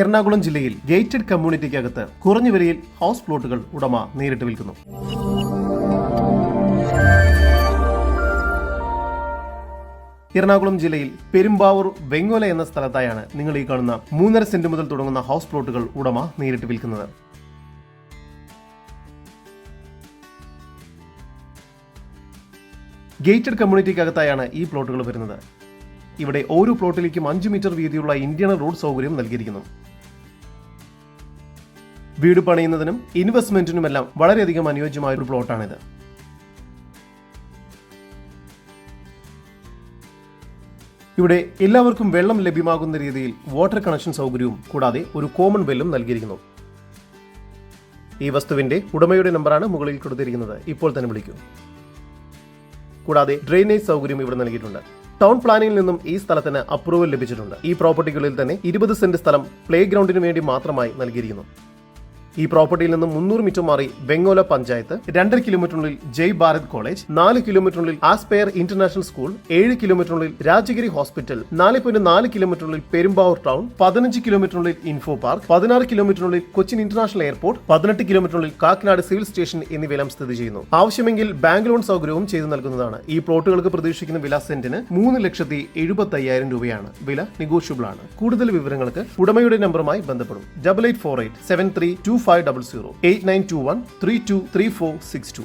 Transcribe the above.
എറണാകുളം ജില്ലയിൽ ഗേറ്റഡ് കമ്മ്യൂണിറ്റിക്കകത്ത് കുറഞ്ഞ വിലയിൽ ഹൗസ് പ്ലോട്ടുകൾ ഉടമ നേരിട്ട് വിൽക്കുന്നു. എറണാകുളം ജില്ലയിൽ പെരുമ്പാവൂർ വെങ്ങോല എന്ന സ്ഥലത്തായാണ് നിങ്ങൾ ഈ കാണുന്ന മൂന്നര സെന്റ് മുതൽ തുടങ്ങുന്ന ഹൗസ് പ്ലോട്ടുകൾ ഉടമ നേരിട്ട് വിൽക്കുന്നത്. ഗേറ്റഡ് കമ്മ്യൂണിറ്റിക്കകത്തായാണ് ഈ പ്ലോട്ടുകൾ വരുന്നത്. ഇവിടെ ഓരോ പ്ലോട്ടിലേക്കും അഞ്ച് മീറ്റർ വീതിയുള്ള ഇന്ത്യൻ റോഡ് സൗകര്യം നൽകിയിരിക്കുന്നു. വീട് പണിയുന്നതിനും ഇൻവെസ്റ്റ്മെന്റിനുമെല്ലാം വളരെയധികം അനുയോജ്യമായ ഒരു പ്ലോട്ടാണിത്. ഇവിടെ എല്ലാവർക്കും വെള്ളം ലഭ്യമാകുന്ന രീതിയിൽ വാട്ടർ കണക്ഷൻ സൗകര്യവും കൂടാതെ ഒരു കോമൺ വെല്ലും നൽകിയിരിക്കുന്നു. ഈ വസ്തുവിന്റെ ഉടമയുടെ നമ്പറാണ് മുകളിൽ കൊടുത്തിരിക്കുന്നത്. ഇപ്പോൾ തന്നെ വിളിക്കൂ. കൂടാതെ ഡ്രെയിനേജ് സൗകര്യം ഇവിടെ നൽകിയിട്ടുണ്ട്. ടൗൺ പ്ലാനിംഗിൽ നിന്നും ഈ സ്ഥലത്തിന് അപ്രൂവൽ ലഭിച്ചിട്ടുണ്ട്. ഈ പ്രോപ്പർട്ടികളിൽ തന്നെ ഇരുപത് സെന്റ് സ്ഥലം പ്ലേ ഗ്രൗണ്ടിന് വേണ്ടി മാത്രമായി നൽകിയിരിക്കുന്നു. ഈ പ്രോപ്പർട്ടിയിൽ നിന്ന് മുന്നൂറ് മീറ്റർ മാറി വെങ്ങോല പഞ്ചായത്ത് രണ്ടര കിലോമീറ്ററിനുള്ളിൽ ജയ് ഭാരത് കോളേജ് നാല് കിലോമീറ്ററിനുള്ളിൽ ആസ്പെയർ ഇന്റർനാഷണൽ സ്കൂൾ ഏഴ് കിലോമീറ്ററിനുള്ളിൽ രാജഗിരി ഹോസ്പിറ്റൽ നാല് പോയിന്റ് നാല് കിലോമീറ്ററിനുള്ളിൽ പെരുമ്പാവൂർ ടൗൺ പതിനഞ്ച് കിലോമീറ്ററിനുള്ളിൽ ഇൻഫോ പാർക്ക് പതിനാറ് കിലോമീറ്ററിനുള്ളിൽ കൊച്ചിൻ ഇന്റർനാഷണൽ എയർപോർട്ട് പതിനെട്ട് കിലോമീറ്ററിനുള്ളിൽ കാക്കനാട് സിവിൽ സ്റ്റേഷൻ എന്നിവയെല്ലാം സ്ഥിതി ചെയ്യുന്നു. ആവശ്യമെങ്കിൽ ബാങ്ക് ലോൺ സൗകര്യവും ചെയ്തു നൽകുന്നതാണ്. ഈ പ്ലോട്ടുകൾക്ക് പ്രതീക്ഷിക്കുന്ന വില സെന്റിന് മൂന്ന് ലക്ഷത്തി എഴുപത്തി അയ്യായിരം രൂപയാണ്. വില നെഗോഷ്യബിൾ ആണ് കൂടുതൽ വിവരങ്ങൾക്ക് ഉടമയുടെ നമ്പറുമായി ബന്ധപ്പെടും. Double eight four eight seven three two five double zero eight nine two one three two three four six two